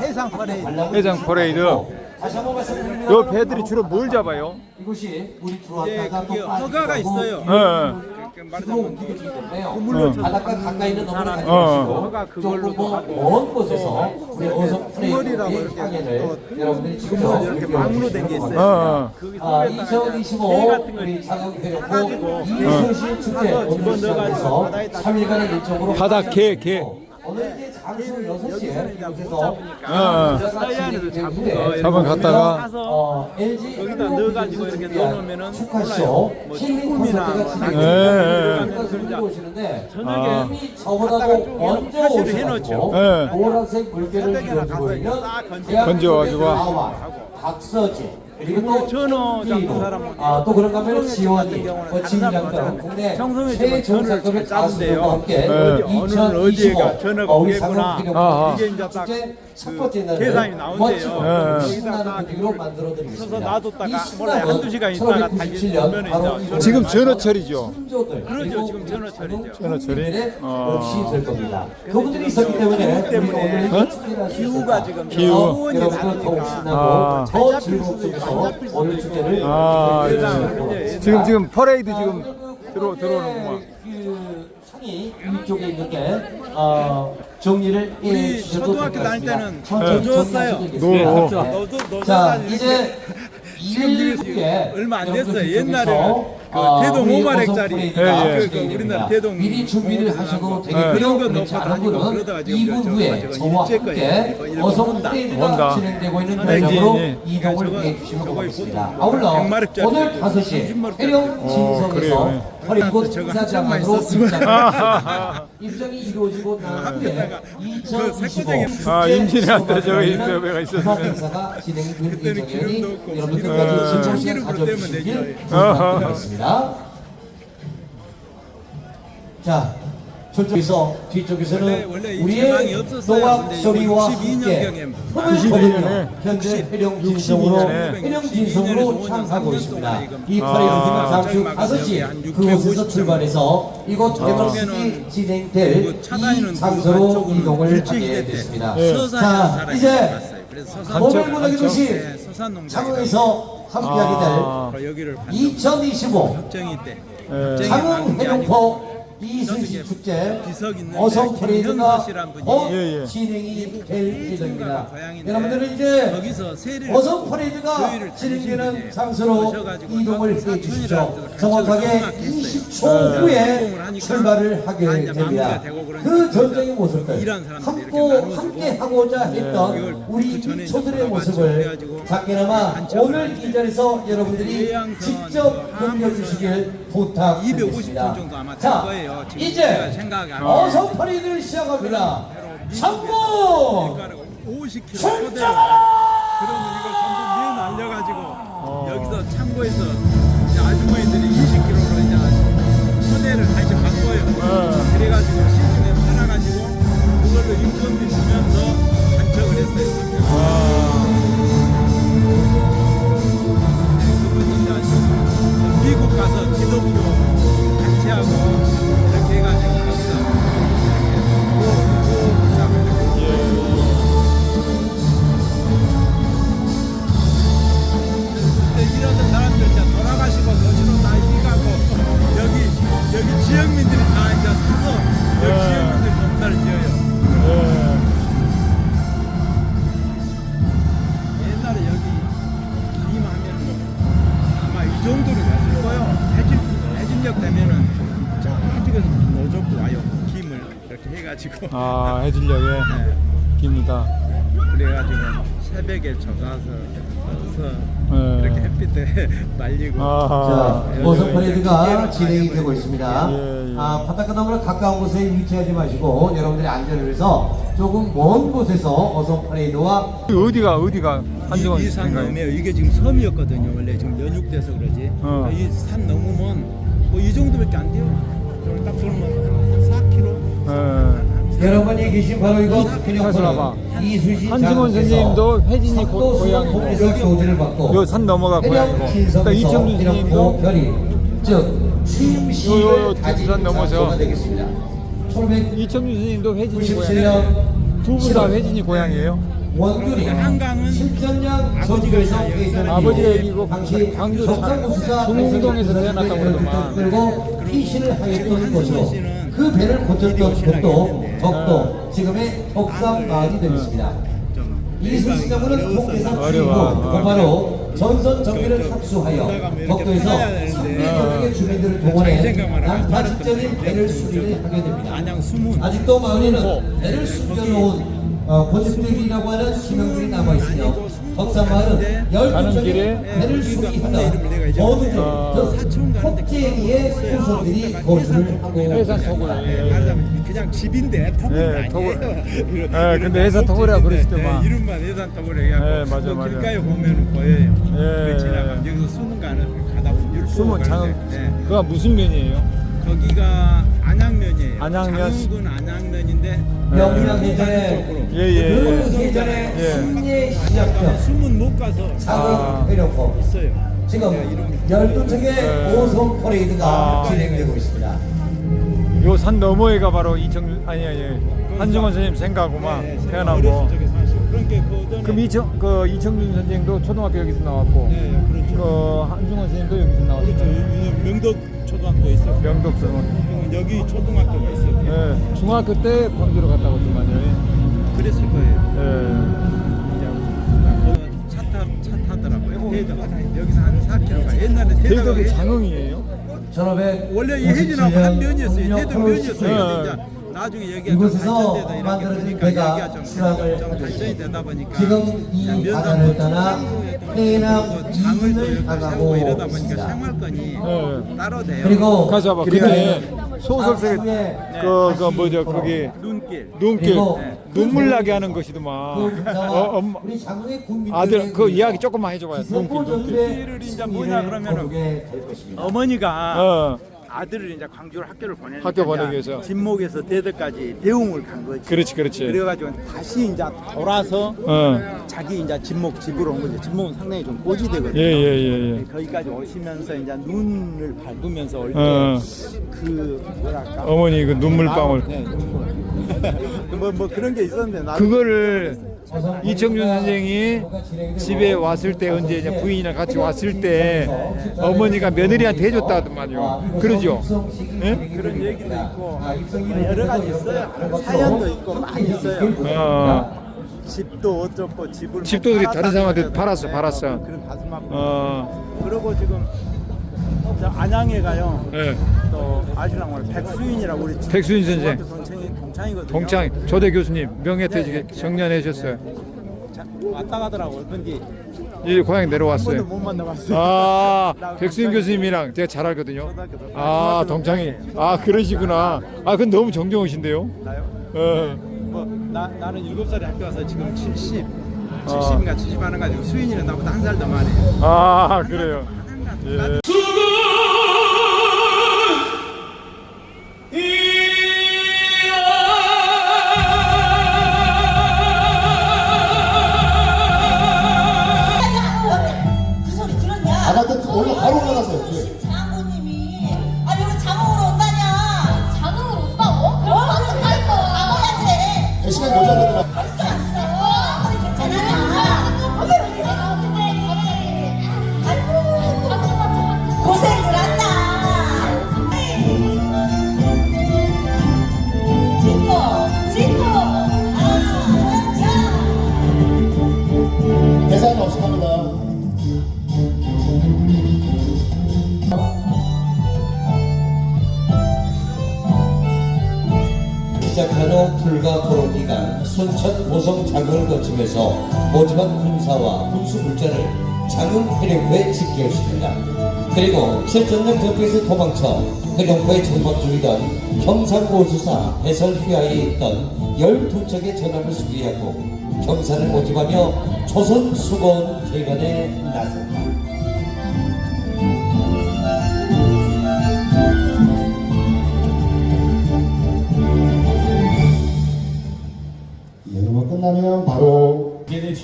해상 퍼레이드. 해상 퍼레이드. 다시 한번 말씀드리면 요 배들이 주로 뭘 잡아요? 이곳이 물이 들어왔다가 그게 또 허가가 빠지고 있어요. 예. 들어온 때문에요. 그물로 쳐서 바닷가 가까이 있는 놈을 가지고 어. 허가 그걸로도 조금. 뭐먼 곳에서 우리 어서 그물이라고 프레이의 이렇게 여러분들이 직접 이렇게 망으로 된게 어, 있어요. 어. 거기 아, 속에다가 이제 2025배 같은 걸 우리 사가지고 이순신 축제 집어넣어가지고 시작해서 바다에다 3일간의 일정으로 바다 개, 개. 장소 6시에 이제 못 이곳에서 어. 서해안에서 잡은 거 네. 잡아 갔다가 어, LG 거기다 넣어가지고 이렇게 넣어놓으면은 축하쇼 몰라요. 뭐 힐링 쭈꾸미나 콘서트가 뭐 예, 진행되는 예. 들고 오시는데 저녁에 이미 저보다도 먼저 파시를 해놓죠. 오셔가지고 예. 노란색 물개를 가서 있는 싹 건져- 건져가지고. 나와 박서진 그리고 또 전어 이기도. 사람은 아, 또 그런가 하면 지원이 등 사람은 국내 잘 짜는데요. 가수들과 함께 네. 어느 어디에가 전어가 오겠구나. 아하. 이게 이제 딱 첫그 번째 날을 계산이 나온대요. 멋지고 네. 신나는 거기다가 분위기로 만들어 드리겠습니다. 놔뒀다가 이. 신나는 한두 시간 있다가 다시 1997년 오면은 바로 이제 이 지금 전어철이죠. 그러죠. 그리고 지금 전어철이죠. 전어철이? 어. 역시 될 겁니다. 그분들이 있었기 때문에 때문에 오늘 축제를 기후가 할 지금 기후. 수온이 여러분들 더욱 다르니까 신나고 아. 더 속에서 오늘 축제를 아. 예. 지금 지금 퍼레이드 지금 들어 들어오는구만. 그 상이 위쪽에 있는데 어, 정리를 해 우리 주셔도 초등학교 다닐 같습니다. 때는 천천히 노조였어요. 정리하셔도 노. 되겠습니다. 너도 너도 자 이제 일국에 얼마 안 됐어요. 뒤쪽에서, 옛날에는 그 아, 대동 우리 5마력짜리 어서 예, 예. 프레이드가 그, 그 우리나라. 대동 미리 준비를 하셔도 되겠고요. 그런 그렇지 넣고 않은 그러다가 지금 2분 저- 후에 저거 저와 일제 함께 거예요. 이거 어서 온다. 프레이드가 온다. 진행되고 있는 예. 이동을 저거- 해 주시면 저거 고맙습니다. 보통 아울러 100마력짜리 오늘 5시 30마력짜리. 해령 어, 진성에서 그래요. 저거 인사장으로 한참만 있었으면. 입장이 이루어지고 난 후에 그2025 색고쟁이 아, 임진왜란때 저거 인터뷰가. 음악 행사가 진행이 될 그때는 예정이니 기름도 없고 여러분들 기름도 모두 없고 즐거운 시간 참기름으로 떼면 가져주시길. 부탁드리겠습니다. 자, 저쪽에서 뒤쪽에서는 원래- 원래 이 우리의. 노악 소리와 62 함께 년경에 흠을 92 거두며 년에 현재 해령 진성으로 62 년에 해령 진성으로 62 향하고 있습니다. 이 파리는 아. 잠시 후 저기 5시 한650 그곳에서 출발해서 이곳 개막식이 저쪽에는 진행될 그이 장소로 쪽은 이동을 하게 때 됐습니다. 자, 이제 한쪽, 문화의. 도시 창흥에서 함께하게 아. 될2025 걱정이 때 예. 창흥 해룡포 이순신 축제 어성 분이 곧 예, 예. 진행이 될 예정입니다. 여러분들은 이제 어성 프레이드가 교회를 진행되는 장소로 이동을 사촌이라 해 주시죠. 그래서 같이 정확하게 성악했어요. 20초 네. 후에 하니까 출발을 하게 됩니다. 그러니까 그 전쟁의 모습들 함께 함께 하고자 했던 이걸 우리 그 전에 초들의 모습을 작게나마 오늘 이 자리에서 여러분들이 직접 그 넘겨주시길 250톤 부탁드리겠습니다. 정도 아마 될 자, 거예요. 지금 이제 제가 생각이 안 나요. 어서 퍼레이드를 시작합니다. 참고 50kg 출전! 초대를 그러면 이걸 전부 밀어 날려가지고 여기서 창고에서 이러던 사람들 이제 돌아가시고 도시로 다 이가고 여기 여기 지역민들이 다 이제 사서 여기 네. 지역민들 농사를 지어요. 예. 옛날에 여기 김하면 아마 이 정도는 됐을 거요. 해질 해질녘 되면은 저쪽에서 노젓고 와요. 김을 이렇게 해가지고 아, 해질녘에 네. 깁니다. 그래가지고 새벽에 젖어서 떠서 예. 이렇게 햇빛에 말리고 아하. 자, 어서 여기 퍼레이드가 진행이 다 되고 있습니다. 예, 예. 아, 바닷가 너무나 가까운 곳에 위치하지 마시고 여러분들의 안전을 위해서 조금 먼 곳에서 어서 퍼레이드와 어디가 어디가 한정원 이산 생각에? 넘어요. 이게 지금 섬이었거든요. 원래 지금 연육돼서 그러지. 어. 이 산 넘으면 뭐 이 정도밖에 안 돼요. 저기 딱 돌면 한 4km. 예. 여러분이 계신 바로 이곳 와봐. 해령포는 이수신 한승원 선생님도 혜진이 고- 고향이고 교대를 받고 요산 넘어가 고향이고 또 이청준 선생님도 별이 즉 요, 요, 요 취임식을 가진 뒷산 넘어서. 되겠습니다. 1997년 이청준 선생님도 혜진이 고향. 두분다 혜진이 고향이에요. 원균이 그리고 한강은 7전년 아버지가 이기고 당시 광주 중흥동에서 태어났다고 그러더만. 피신을 하였던 씨는 그 배를 고쳤던 곳도. 덕도 지금의 덕산 마을이 되겠습니다. 좀 이순신 장군은 어려웠어요. 통계사 어려워. 출신이고 곧바로 전선 정비를 이렇게 덕도에서 팔아야 되는데. 승리 경력의 주민들을 자기 동원해 팔았던 배를 저- 수리를 하게 됩니다. 아직도 마을에는 배를 숨겨놓은 어, 고집들이라고 하는 지명들이 남아있으며 가는 12척의 길에 배를 수리하던 모든 아. 저 폭제기의 후손들이 거주를 하고 해산 있습니다. 톡을. 네, 말하자면 그냥 집인데 터블 예, 아니에요. 이런- 예, 근데 해산 터블이라고 그러시더만. 네, 이름만 터블 얘기하고 예, 맞아, 그 맞아. 길가에 보면 보여요. 예. 그 여기서 수문 가는 가다 보면 숨은 장 예. 그가 무슨 면이에요? 거기가 안양면이에요. 안양면. 장흥군 안양면인데 명량 예전에 예, 예, 예. 그 예전에 예. 가면 시작점 수문 못 가서 아. 장흥 회령포 있어요. 지금 내가 이름 12척의 네. 오성 퍼레이드가 아. 진행되고 있습니다. 요 산 너머에가 바로 이청 아니 아니 한중원 선생님 생가구만 네, 태어나고. 어렸을 적에 사시고 그러니까 그 전에 그럼 이청 그 이청준 선생도 초등학교 여기서 나왔고. 네, 그렇죠. 그 한중원 선생님도 여기서 그렇죠. 나왔죠. 이 명덕 초등학교 있어. 명덕 초등. 그러면 여기 초등학교가 있어요. 예, 중학교 때 광주로 갔다 왔더만요. 그랬을 거예요. 예. 차, 타, 차 타더라고요. 대덕. 여기서 한 4km가 옛날에 대덕 대덕이 장흥이에요? 1500 원래 이 해진하고 한 면이었어요. 대덕 면이었어요. 네. 근데 이제 나중에 여기가 좀 이곳에서 만들어진 배가 수락을 보니까 지금 이 바다를 또 해남 이진을 여기다 향하고 세우고 이러다 보니까 있습니다. 생활권이 예. 따로 돼요. 그리고 가자 봐. 그리고 근데 소설 속에 그, 그 뭐죠 거기 눈길. 눈길 그리고 눈물 나게 하는 것이더만. 그 어, 엄마 아들 그 이야기 조금만 해줘봐요. 눈길 눈길. 눈길을 이제 뭐냐 그러면은. 어머니가 어 아들을 이제 광주로 학교를 보내니까 학교 보내기 위해서. 진목에서 대덕까지 대웅을 간 거지. 그렇지 그렇지. 그래가지고 다시 이제 돌아서 어. 자기 이제 진목 집으로 온 거죠. 진목은 상당히 좀 고지되거든요. 예 예 예 예. 거기까지 오시면서 이제 눈을 밟으면서 올때 어. 그 뭐랄까 어머니 그 눈물방울. 네, 눈물. 뭐, 뭐 그런 게 있었는데 나 그거를 이청준 선생이 집에 왔을 때 언제 이제 부인이랑 같이 왔을 때 어머니가 며느리한테 해줬다 하더만요. 그러죠? 예? 그런 얘기도 있고 여러 가지 있어요. 사연도 있고 많이 있어요. 어. 집도 어쩌고 집을 집도 다른 사람한테 팔았어, 네, 팔았어. 뭐 그런 가슴 아픈 어. 그리고 지금 저 안양에 가요. 예. 또 아시랑 오늘 백수인이라고 우리 백수인 선생. 중학교 동창이 동창이거든요. 동창 조대 교수님 명예퇴직 정년하셨어요. 자, 왔다 가더라고요. 근데 이제 고향 한 번도 내려왔어요. 못 만나봤어요. 아 나 백수인 교수님이랑 제가 잘 알거든요. 아 동창이 아 그러시구나. 아 그건 너무 정정하신데요. 나요? 어. 뭐나 나는 일곱 살에 학교 와서 지금 70, 아. 70인가 70 하는 가지고 수인이는 나보다 한 살 더 많아요. 아 그래요. 예. 거치면서 모집한 군사와 군수 물자를 장흥 해령부에 집결시킵니다. 그리고 7전년 전투에서 도망쳐 해령부에 정박 중이던 경상고수사 해설 휘하에 있던 12척의 전함을 수리하고 경사를 모집하며 조선 수건 개간에 나섭니다. 연휴가 끝나면 바로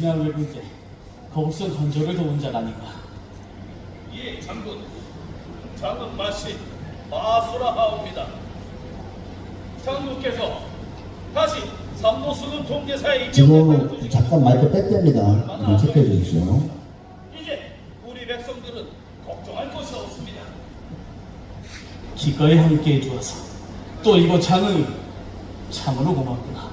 중요한 외국계 거북선 건조를 도운 자라니까 예, 장군. 장군 맛이 마수라하옵니다. 장군께서 다시 삼노수는 통계사의 지금 잠깐 마이크 뺐답니다. 네, 체크해 주십시오. 이제 우리 백성들은 걱정할 것이 없습니다. 기꺼이 함께 해 주어서 또 이곳 장흥이 참으로 고맙구나.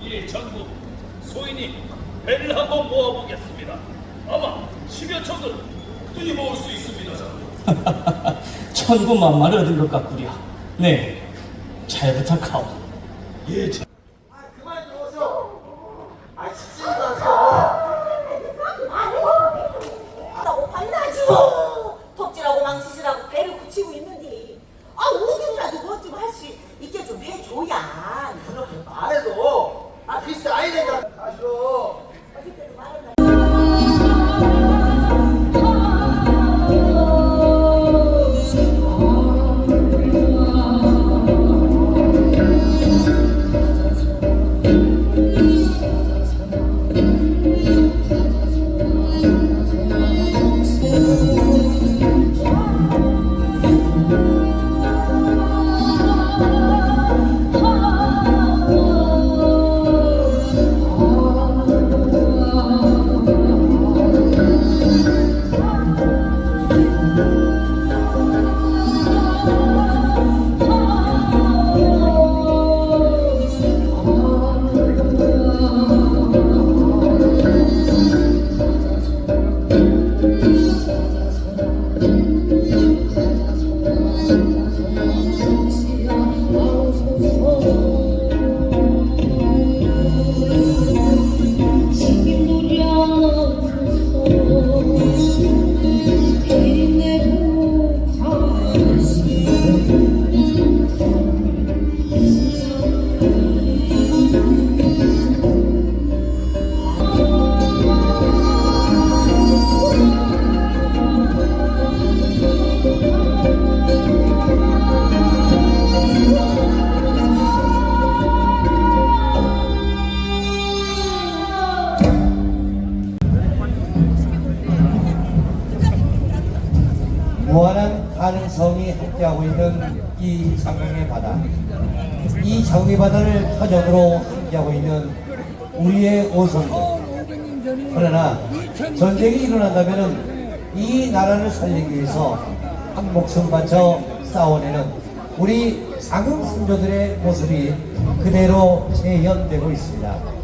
이 장군 소인이 배를 한번 모아보겠습니다. 아마 10여 척은 눈이 모을 수 있습니다. 천군만마를 얻은 것 같구려. 네, 잘 부탁하오. 예, 장- 무한한 가능성이 함께하고 있는 이 장흥의 바다. 이 장흥의 바다를 터전으로 함께하고 있는 우리의 오성들. 그러나 전쟁이 일어난다면 이 나라를 살리기 위해서 한 목숨 바쳐 싸워내는 우리 장흥 선조들의 모습이 그대로 재현되고 있습니다.